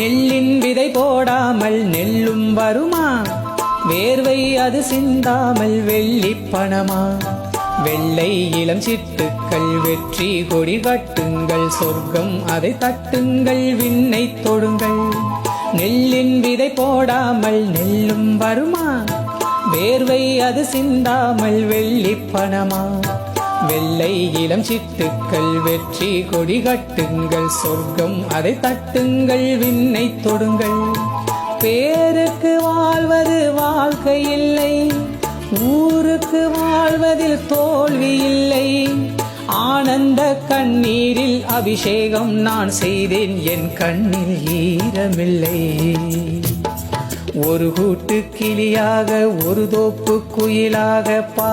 நெல்லின் விதை போடாமல் நெல்லும் வருமா? வேர்வை அது சிந்தாமல் வெள்ளி பணமா? வெள்ளை இளம் சிட்டுக்கள் வெற்றி கொடி கட்டுங்கள் சொர்க்கம் அதை தட்டுங்கள் விண்ணை தொடுங்கள். நெல்லின் விதை போடாமல் நெல்லும் வருமா? வேர்வை அது சிந்தாமல் வெள்ளி பணமா? வெள்ளை இளம் சிட்டுக்கள் வெற்றி கொடி கட்டுங்கள். சொர்க்கம் அதை தட்டுங்கள் விண்ணை தொடுங்கள். பேருக்கு வாழ்வது வாழ்க்கை இல்லை ஊருக்கு வாழ்வதில் தோல்வி இல்லை. ஆனந்த கண்ணீரில் அபிஷேகம் நான் செய்தேன் என் கண்ணில் ஈரமில்லை. ஒரு கூட்டு கிளியாக ஒரு தோப்பு குயிலாக பா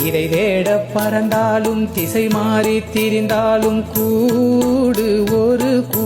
இதை தேட பறந்தாலும் திசை மாறி திரிந்தாலும் கூடு ஒரு கூ